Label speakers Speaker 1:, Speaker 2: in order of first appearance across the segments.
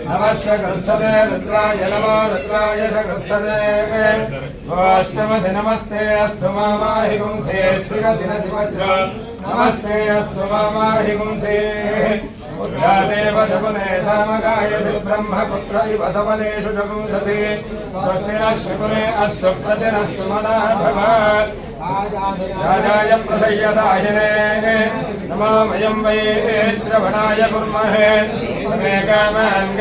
Speaker 1: वनस्पते नमश्च गत्सते रुद्राय नमो रुद्राय च गत्सते गोष्टमसि नमस्ते अस्तु मामाहि पुंसे शिवसि न शिवज्र नमस्ते अस्तु मामाहि पुंसे पुत्रादेव शकुने सामगाय ब्रह्मपुत्र इव सवनेषु जगुंससि स्वस्ति नः कामान्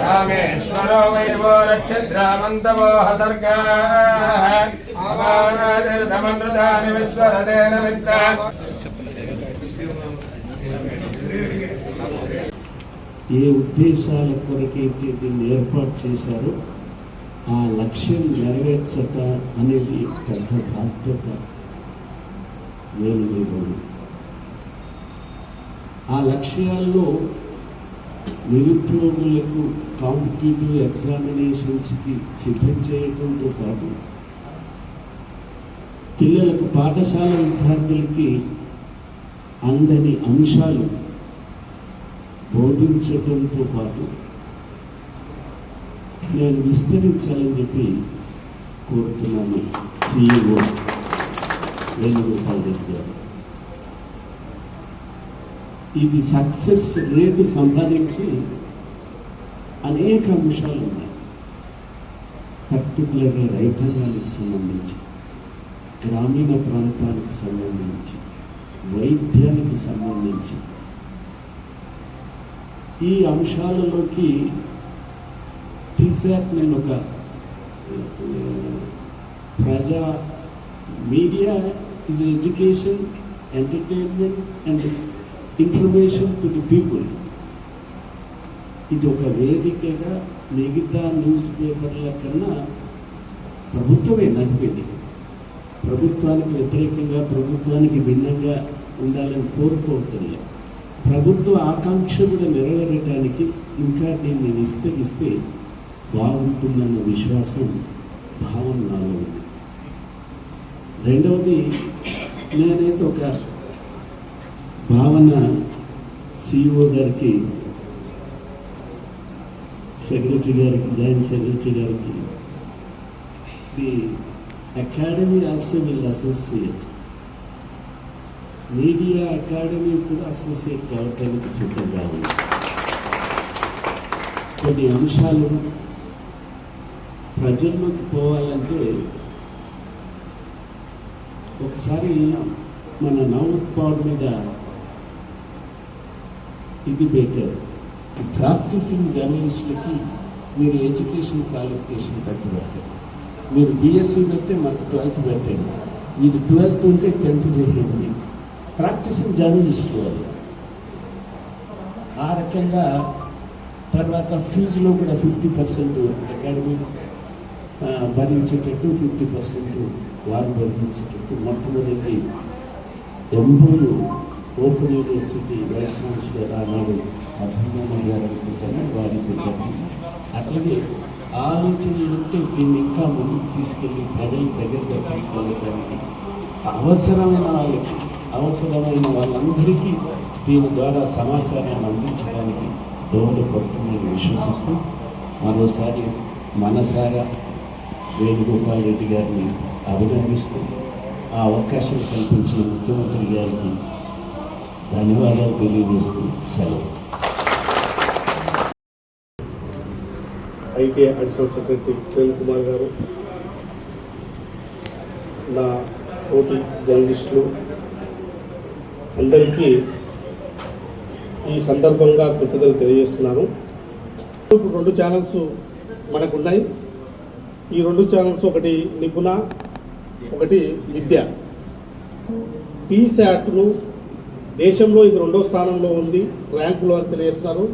Speaker 1: रामेश्वरो वै वो रक्षिद्रामन्तवो हसर्गाः विश्वरतेन मित्रा।
Speaker 2: ఏ ఉద్దేశాల కొరకైతే దీన్ని ఏర్పాటు చేశారో ఆ లక్ష్యం నెరవేర్చట అనేది పెద్ద బాధ్యత నేను మీద ఆ లక్ష్యాల్లో నిరుద్యోగులకు కాంపిటేటివ్ ఎగ్జామినేషన్స్కి సిద్ధం చేయడంతో పాటు పిల్లలకు పాఠశాల విద్యార్థులకి అందని అంశాలు బోధించడంతో పాటు నేను విస్తరించాలని చెప్పి కోరుతున్నాను సిఇఓ వేణుగోపాల్ రెడ్డి గారు. ఇది సక్సెస్ రేటు సంపాదించి అనేక అంశాలు ఉన్నాయి. పర్టికులర్గా రైతాంగానికి సంబంధించి గ్రామీణ ప్రాంతానికి సంబంధించి వైద్యానికి సంబంధించి. ఈ అంశాలలోకి టీశాట్ నేను ఒక ప్రజా media is education entertainment and information to the people. ఇది ఒక వేదికగా మిగతా న్యూస్ పేపర్ల కన్నా ప్రభుత్వమే నడిపేది. ప్రభుత్వానికి వ్యతిరేకంగా ప్రభుత్వానికి భిన్నంగా ఉండాలని కోరుకోవట్లేదు. ప్రభుత్వ ఆకాంక్ష కూడా నెరవేరటానికి ఇంకా దీన్ని విస్తరిస్తే బాగుంటుందన్న విశ్వాసం భావన నాలో ఉంది. రెండవది నేనైతే ఒక భావన సిఇఓ గారికి సెక్రటరీ గారికి జాయింట్ సెక్రటరీ గారికి the academy also will associate media academy కూడా అసోసియేట్ కావటానికి సిద్ధంగా ఉంది కొన్ని అంశాలు ప్రజల్లోకి పోవాలంటే ఒకసారి మన నవోత్పాడ్ మీద ఇది పెట్టారు ప్రాక్టీసింగ్ జర్నలిస్టులకి మీరు ఎడ్యుకేషన్ క్వాలిఫికేషన్ పెట్టబట్టారు మీరు బీఎస్సీ పెడితే మాకు ట్వెల్త్ పెట్టండి ఇది ట్వెల్త్ ఉంటే టెన్త్ చేయండి. ప్రాక్టీసింగ్ జర్నలిస్ట్ వాళ్ళు ఆ రకంగా తర్వాత ఫీజులో కూడా ఫిఫ్టీ పర్సెంట్ అకాడమీ భరించేటట్టు ఫిఫ్టీ పర్సెంట్ వారు భరించేటట్టు మొట్టమొదటి ఎంపీలు ఓపెన్ యూనివర్సిటీ వైస్ ఛాన్సలర్ ఆనాడు అభిమానం గారు అనుకుంటాను వారికి అట్లాగే ఆలోచనలు దీన్ని ఇంకా ముందుకు తీసుకెళ్ళి ప్రజల దగ్గరగా తీసుకెళ్ళటానికి అవసరమైన వాళ్ళకి అవసరమైన వాళ్ళందరికీ దీని ద్వారా సమాచారాన్ని అందించడానికి దోహదపడుతుందని విశ్వసిస్తూ మరోసారి మనసారా వేణుగోపాల్ రెడ్డి గారిని అభినందిస్తూ ఆ అవకాశం కల్పించిన ముఖ్యమంత్రి గారికి ధన్యవాదాలు తెలియజేస్తూ సెలవు.
Speaker 3: IT additional secretary Kiran Kumar garu నా తోటి జర్నలిస్టులు అందరికీ ఈ సందర్భంగా కృతజ్ఞతలు తెలియజేస్తున్నాను. ఇప్పుడు రెండు ఛానల్స్ మనకు ఉన్నాయి ఈ రెండు ఛానల్స్ ఒకటి నిపుణ ఒకటి విద్య. టీ శాట్ను దేశంలో ఇది రెండో స్థానంలో ఉంది ర్యాంకులో అని తెలియజేస్తున్నారు.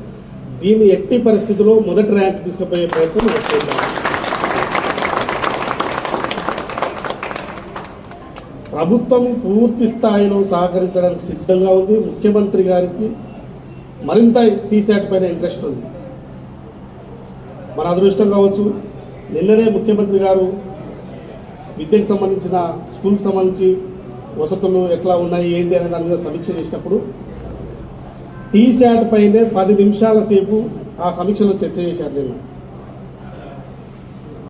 Speaker 3: దీన్ని ఎట్టి పరిస్థితుల్లో మొదటి ర్యాంక్ తీసుకుపోయే ప్రయత్నం మనం చేద్దాం. ప్రభుత్వం పూర్తి స్థాయిలో సహకరించడానికి సిద్ధంగా ఉంది. ముఖ్యమంత్రి గారికి మరింత టీశాట్ పైన ఇంట్రెస్ట్ ఉంది. మన అదృష్టం కావచ్చు నిన్ననే ముఖ్యమంత్రి గారు విద్యకు సంబంధించిన స్కూల్కి సంబంధించి వసతులు ఎట్లా ఉన్నాయి ఏంటి అనే దాని మీద సమీక్ష చేసినప్పుడు టీ శాట్ పైనే పది నిమిషాల సేపు ఆ సమీక్షలో చర్చ చేశారు నిన్న.